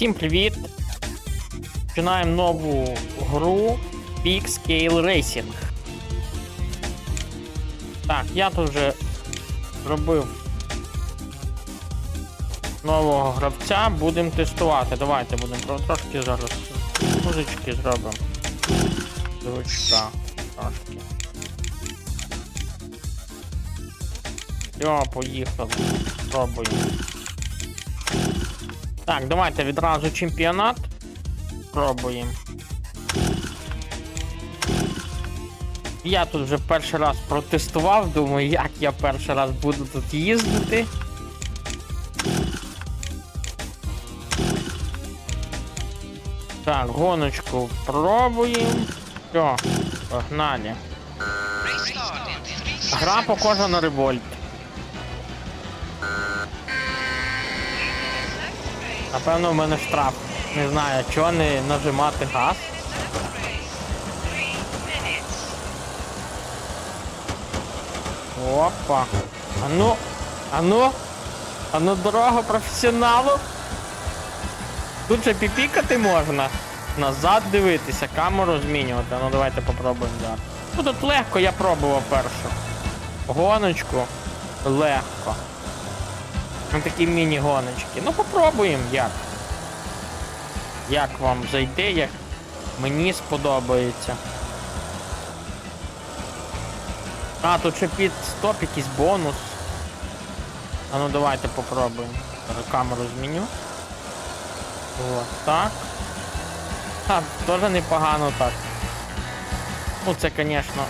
Всім привіт! Починаємо нову гру Big Scale Racing. Так, я тут вже зробив нового гравця, будемо тестувати. Давайте будемо трошки зараз музички зробимо. Звучка трошки. Все, поїхали. Пробуємо. Так, давайте відразу чемпіонат. Пробуємо. Я тут вже перший раз протестував, думаю, як я перший раз буду тут їздити. Так, гоночку пробуємо. Все, погнали. Гра похожа на револьт. Напевно, в мене штраф. Не знаю, чого не нажимати газ. Опа. А ну, а ну, а ну дорога професіоналу. Тут же піпікати можна. Назад дивитися, камеру змінювати. Ну давайте попробуємо зараз. Ну тут легко, я пробував першу. Гоночку легко. Ну такі міні-гоночки. Ну попробуємо як. Як вам зайде, як мені сподобається. А, тут ще під стоп якийсь бонус. А ну давайте попробуємо. Камеру зміню. О, так. А, теж непогано так. Ну це, звісно.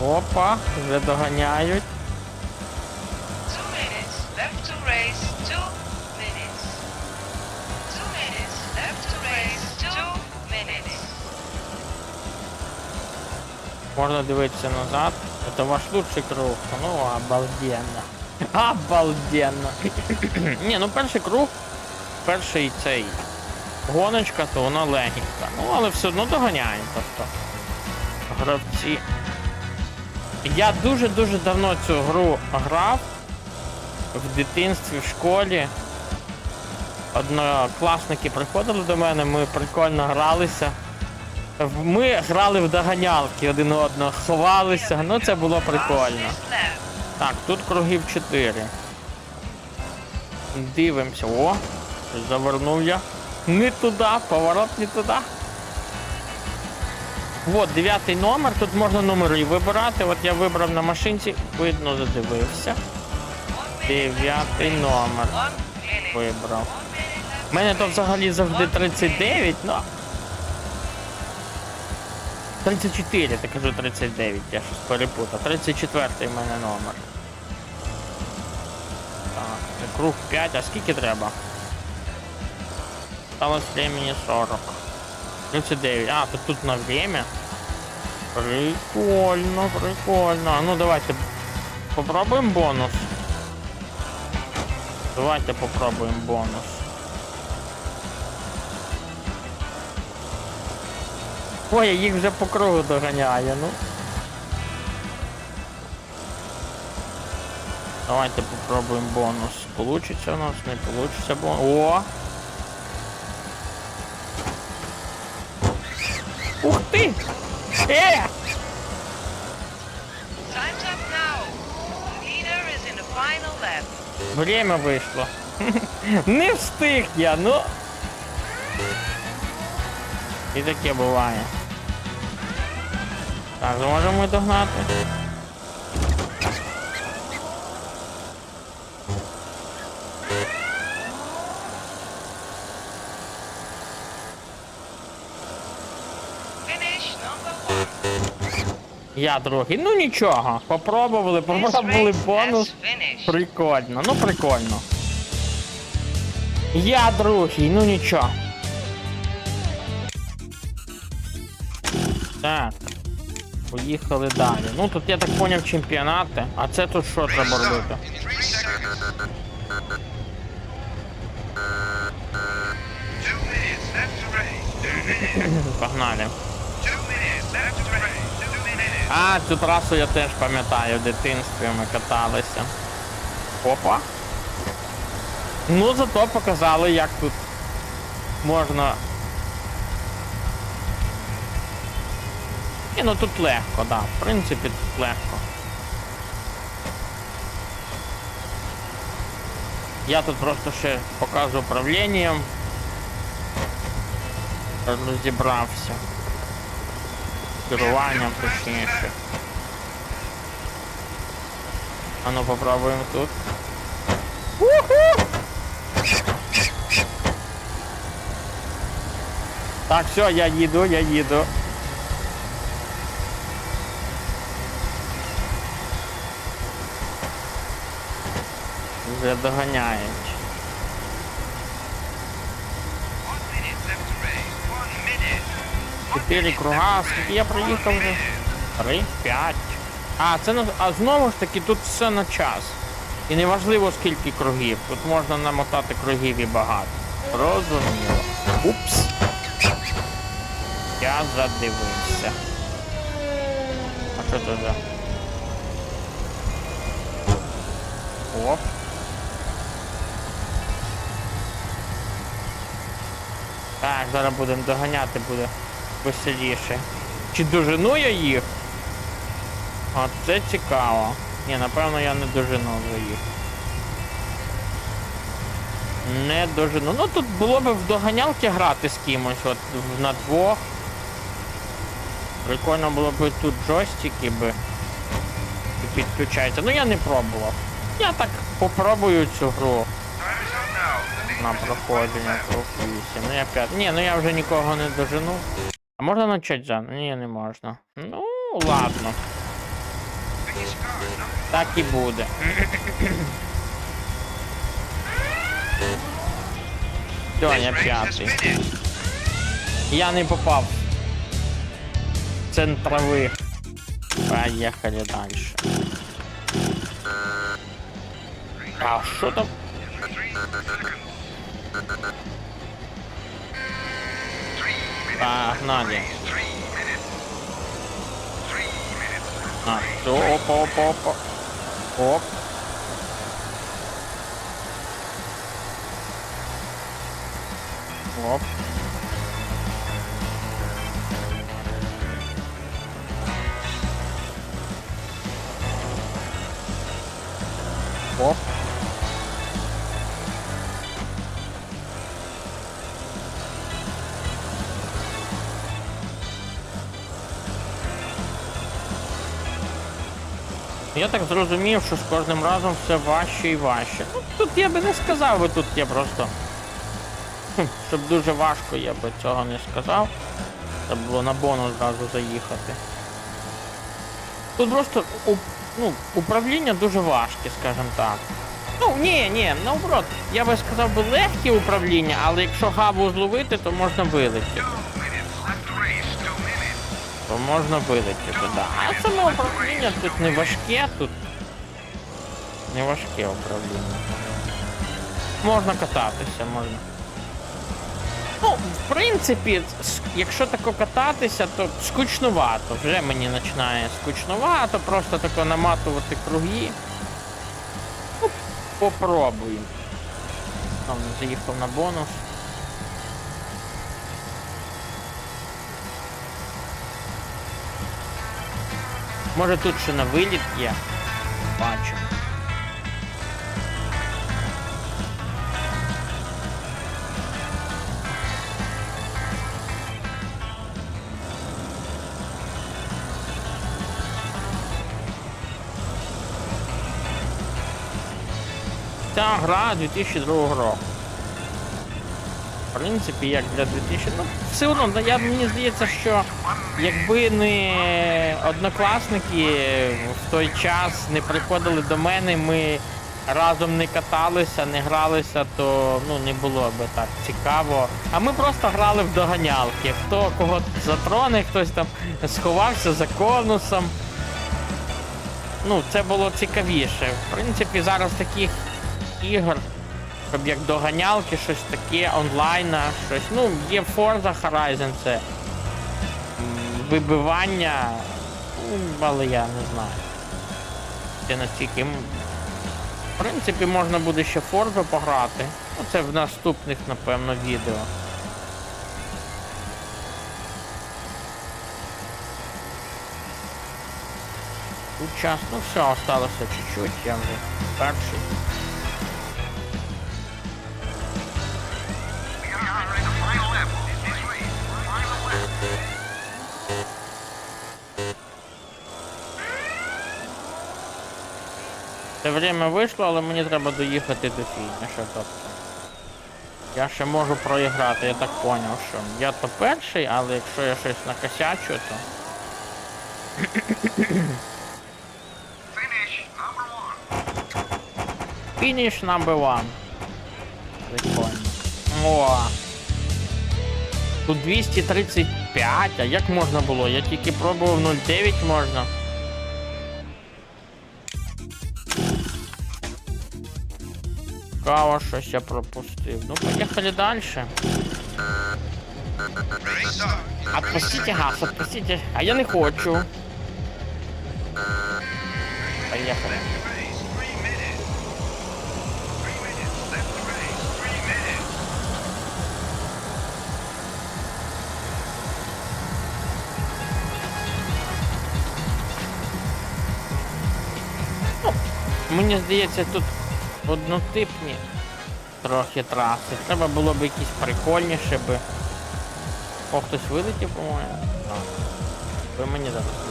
Опа, вже доганяють. Можно дивитися назад. Это ваш лучший круг. Ну, обалденно. Обалденно. Ні, ну перший круг, перший цей гоночка, то вона легенька. Ну, але все одно доганяємо. Тобто. Гравці. Я дуже-дуже давно цю гру грав. В дитинстві, в школі. Однокласники приходили до мене, ми прикольно гралися. Ми грали в доганялки один одного, ховалися, ну це було прикольно. Так, тут кругів 4. Дивимося. О, завернув я. Не туди, поворот не туди. От, дев'ятий номер, тут можна номери вибирати. От я вибрав на машинці, видно, задивився. Дев'ятий номер вибрав. У мене то взагалі завжди 39, ну. 34, я кажу 39, я щось перепутав. 34 в мене номер. Так, круг 5, а скільки треба? Осталось времени 40. 39. А, то тут на время. Прикольно, прикольно. А ну давайте попробуємо бонус. Давайте попробуємо бонус. Ой, я їх вже по кругу доганяю, ну. Давайте попробуємо бонус. Получиться у нас, не получиться бонус. О! Ух ти! Е! Time's up now. Leader is in the final lap. Время вийшло. Не встиг я, ну. І таке буває. Так, зможемо ми догнати. Я другий. Ну нічого. Попробували, попробували бонус. Прикольно, ну прикольно. Я другий, ну нічого. Так. Поїхали далі. Ну тут я так поняв чемпіонати. А це тут що треба робити? Погнали. А, цю трасу я теж пам'ятаю, в дитинстві ми каталися. Опа. Ну, зато показали, як тут можна. Ні, ну тут легко, да. В принципі, тут легко. Я тут просто ще покажу управлінням. Розібрався. Керуванням точніше. А ну попробуємо тут. Так, все, я їду, я їду. Вже доганяють. One minute left to race. One minute. One Чотири круга, скільки я проїхав вже? Три, п'ять. А, це на. А знову ж таки тут все на час. І не важливо скільки кругів. Тут можна намотати кругів і багато. Розуміло. Упс. Я задивився. А що це за? Оп. Зараз будемо доганяти, буде веселіше. Чи дожену я їх? А це цікаво. Ні, напевно я не дожену вже їх. Не дожену. Ну тут було б в доганялки грати з кимось, от на двох. Прикольно було б тут джойстики би підключаються. Ну я не пробував. Я так попробую цю гру Time is up now. The на проходження 8. Ну я п'ят. Ні, ну я вже нікого не дожену. А можна почати заново? Ні, не можна. Ну, ладно. Так і буде. Все, This я race п'ятий. Я не попав. Центрових. Поїхали дальше. А що там? Погнали. А, все, опа, опа, опа. Оп. Оп. Оп. Я так зрозумів, що з кожним разом все важче і важче. Ну, тут я би не сказав би, тут я просто. Щоб дуже важко, я би цього не сказав. Треба було на бонус зразу заїхати. Тут просто ну, управління дуже важке, скажімо так. Ну, ні, ні, наоборот, я би сказав би легке управління, але якщо гаву зловити, то можна вилетіти. То можна вилетіти, да. А саме управління тут не важке, тут не важке управління. Можна кататися, можна. Ну, в принципі, якщо тако кататися, то скучнувато. Вже мені починає скучнувато, просто тако наматувати круги. Ну, попробуємо. Там заїхав на бонус. Може тут ще на виліт є. Бачу. Ця гра 2002 року. В принципі, як для 2000. Ну, все одно, я, мені здається, що якби не однокласники в той час не приходили до мене, ми разом не каталися, не гралися, то ну, не було би так цікаво. А ми просто грали в доганялки. Хто кого затроне, хтось там сховався за конусом. Ну, це було цікавіше. В принципі, зараз таких ігор щоб як доганялки, щось таке, онлайна, щось. Ну, є Forza Horizon, це вибивання, ну, але я не знаю. Це настільки м, принципі, можна буде ще Форзу пограти. Ну, це в наступних, напевно, відео. Тут час, ну все, осталося чуть-чуть, я вже перший. Це время вийшло, але мені треба доїхати до фініша. Тобто. Я ще можу проіграти, я так поняв, що я то перший, але якщо я щось накосячу, то. Фініш number one. Прикольно. О. Тут 235, а як можна було? Я тільки пробував 0,9 можна. Цікаво, щось я пропустив. Ну, поїхали далі. Race start. Отпустите газ, отпустите. А я не хочу. Поехали. Race, three minutes. Three minutes left to race. Three minutes. Мені здається, тут однотипні трохи траси. Треба було б якісь прикольніше би. О, хтось вилетів, по-моєму. Ви мені зараз не.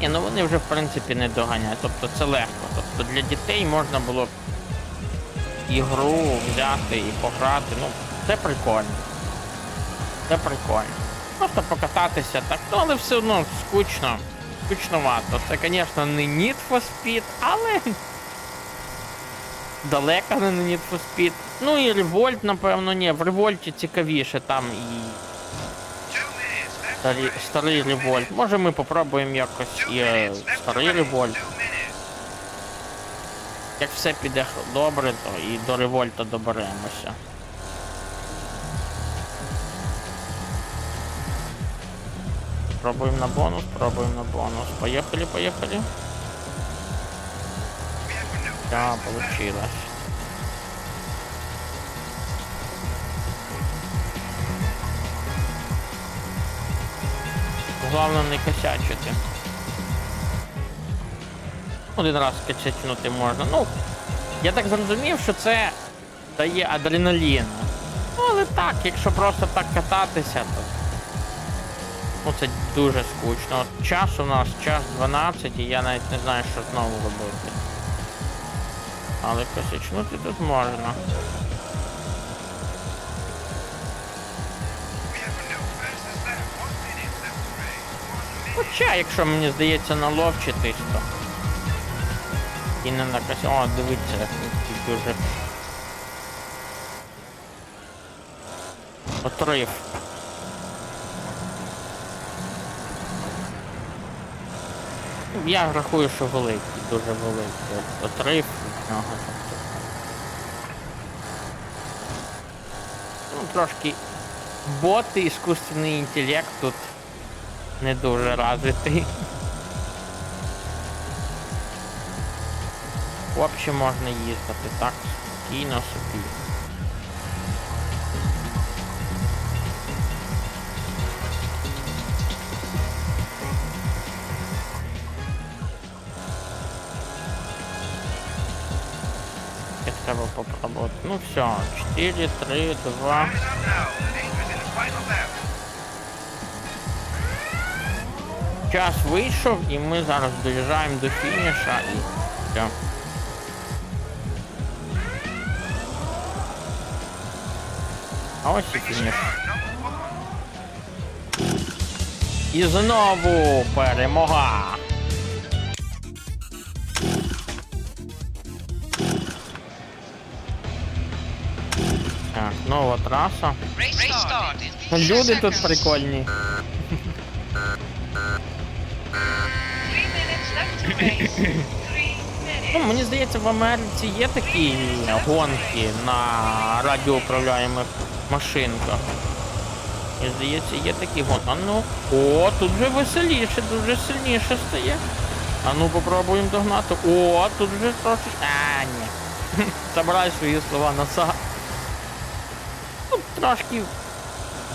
Ні, ну вони вже в принципі не доганяють. Тобто це легко. Тобто для дітей можна було б ігру взяти і пограти. Ну, це прикольно. Це прикольно. Просто покататися так, ну але все одно скучно. Скучновато. Це, звісно, не Need for Speed, але далеко не Need for Speed. Ну і Revolt, напевно, ні. В Револьті цікавіше там і старі, старий Револьт. Може ми попробуємо якось і е, старий. Револьт. Як все піде добре, то і до Револьта доберемося. Пробуємо на бонус, пробуємо на бонус. Have a Да, получилось. Главное не косячити. Один раз косячнути можна. Ну, я так зрозумів, що це дає адреналіну. Ну, але так, якщо просто так кататися, то. Ну це дуже скучно. От час у нас час 12 і я навіть не знаю, що знову робити. Але косячнути тут можна. Хоча, якщо мені здається, наловчитись, то. І не на косі. О, дивіться, дуже. Отрив. Я рахую, що великий, дуже великий. От Отрив від нього. Ну, трошки боти, іскусственний інтелект тут не дуже развитий. В общем, можна їздити так спокійно собі. Попробувати. Ну все, 4, 3, 2. Time is up now. Dangerous in the final lap. Час вийшов і ми зараз доїжджаємо до фініша і все. А ось і фініш. І знову перемога. Нова траса. Люди тут прикольні. Ну, мені здається, в Америці є такі гонки на радіоуправляємих машинках. Мені здається, є такі гон. А ну. О, тут вже веселіше, тут вже сильніше стає. А ну попробуємо догнати. О, тут вже трохи. А, ні. Забирай свої слова назад. Трошки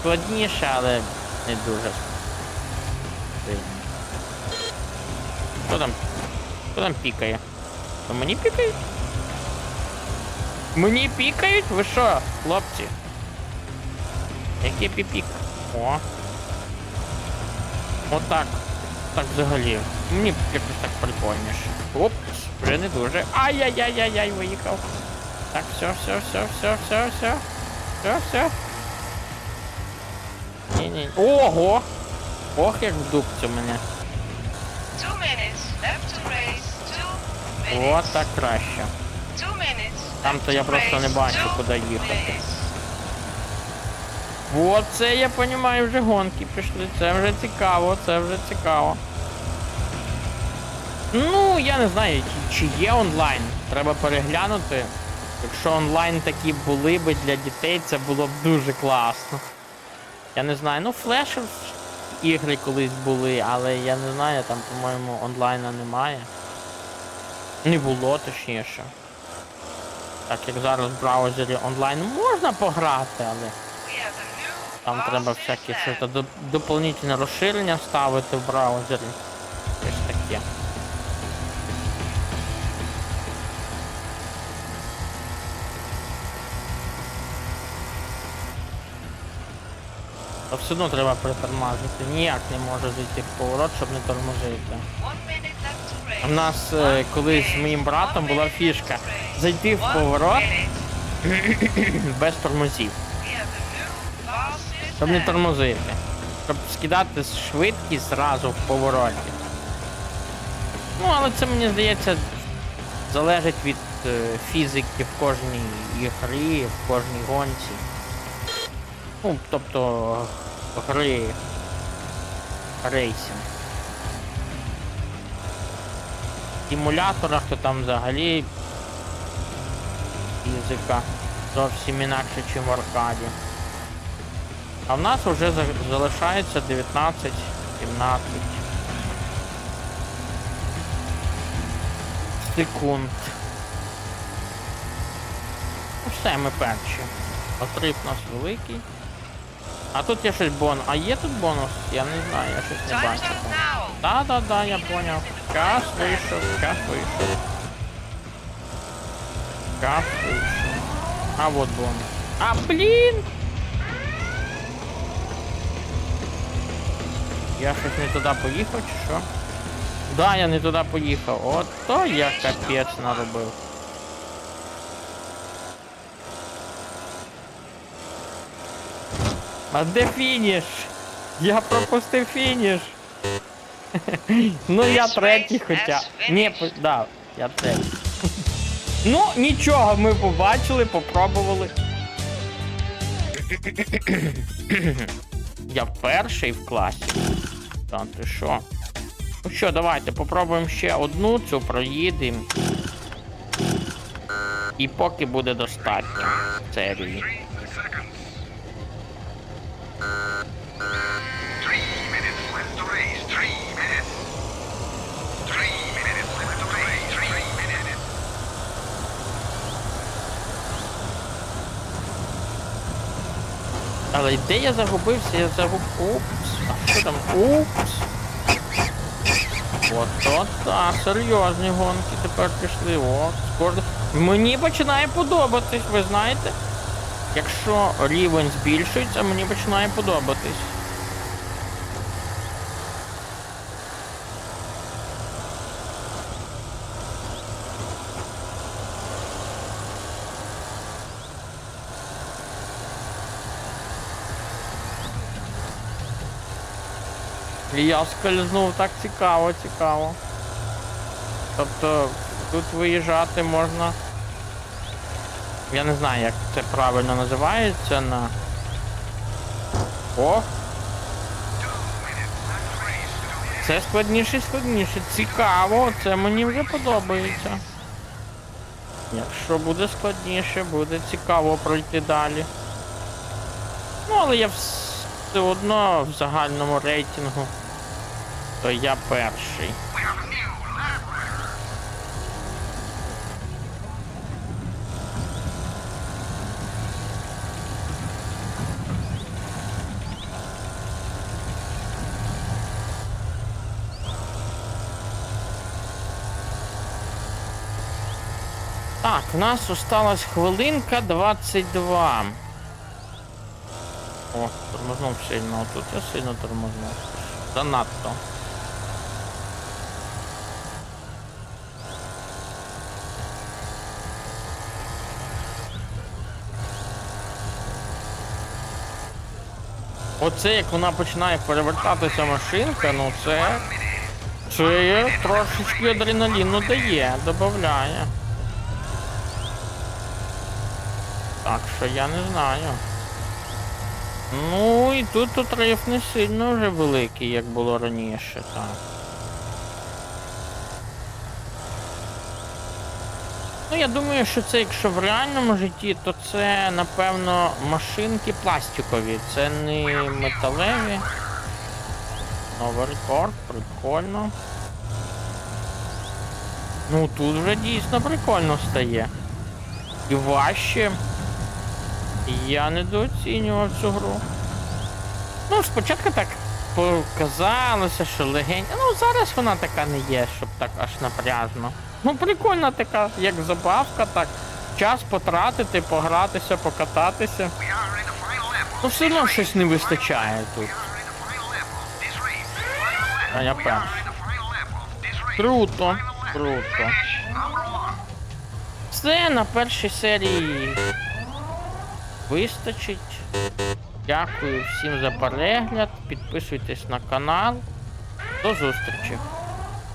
складніше, але не дуже. Хто там? Хто там пікає? То мені пікають? Мені пікають? Ви що, хлопці? Який піпік? О. Отак. Так взагалі. Мені якось так прикольніше. Опс, вже не дуже. Ай-яй-яй-яй-яй, виїхав. Так, все, все, все, все, все, все. Все, все. Ні-ні. Ого! Ох, як в дубцю мене. О, так краще. Там-то я просто не бачу, куди їхати. О, це я розумію, вже гонки пішли. Це вже цікаво, це вже цікаво. Ну, я не знаю, чи є онлайн. Треба переглянути. Якщо онлайн такі були би для дітей, це було б дуже класно. Я не знаю, ну флешер ігри колись були, але я не знаю, там, по-моєму, онлайна немає. Не було точніше. Так як зараз в браузері онлайн можна пограти, але там треба всякі щось до, доповнительне розширення ставити в браузері. Та все одно треба притормажити. Ніяк не може зайти в поворот, щоб не тормозити. У нас е, колись з моїм братом була фішка зайти в поворот без тормозів. Щоб не тормозити. Щоб скидати швидкість зразу в повороті. Ну, але це мені здається залежить від е, фізики в кожній ігрі, в кожній гонці. Ну, тобто гри рейсінг. В симуляторах то там взагалі фізика зовсім інакше, ніж в аркаді. А в нас вже за- залишається 19, 17 секунд. Ну все, ми перші. Отрив нас великий. А тут є щось бонус. А є тут бонус? Я не знаю, я щось не Time's бачу. up now. Да, да, да, я понял. Час вийшов, час вийшов. Час вийшов. А вот бонус. А, блін! Я щось не туди поїхав, чи що? Да, я не туди поїхав. От то я капець наробив. А де фініш? Я пропустив фініш. Ну я третій хоча. Ні, да, я третій. Ну, нічого, ми побачили, попробували. Я перший в класі. Та ти що? Ну що, давайте попробуємо ще одну цю проїдемо. І поки буде достатньо серії. Але де я загубився? Я загуб. Упс. А що там? Упс. От то та, серйозні гонки тепер пішли. О, скоро. Мені починає подобатись, ви знаєте? Якщо рівень збільшується, мені починає подобатись. Я скользнув так цікаво, цікаво. Тобто тут виїжджати можна. Я не знаю, як це правильно називається на. О! Це складніше складніше. Цікаво, це мені вже подобається. Якщо буде складніше, буде цікаво пройти далі. Ну, але я все одно в загальному рейтингу, то я перший. У нас осталась хвилинка 22. О, тормознув сильно. Тут я сильно тормознув. Занадто. Оце як вона починає перевертатися машинка, ну це. Це трошечки адреналіну дає, додає. Так що я не знаю. Ну і тут отрив не сильно вже великий, як було раніше, так. Ну я думаю, що це якщо в реальному житті, то це напевно машинки пластикові, це не металеві. Новий рекорд, прикольно. Ну тут вже дійсно прикольно стає. І важче. Я недооцінював цю гру. Ну, спочатку так показалося, що легень. Ну, зараз вона така не є, щоб так аж напряжно. Ну, прикольна така, як забавка, так. Час потратити, погратися, покататися. Ну, все одно щось не вистачає тут. А я перший. Круто, круто. Все на першій серії вистачить. Дякую всім за перегляд. Підписуйтесь на канал. До зустрічі!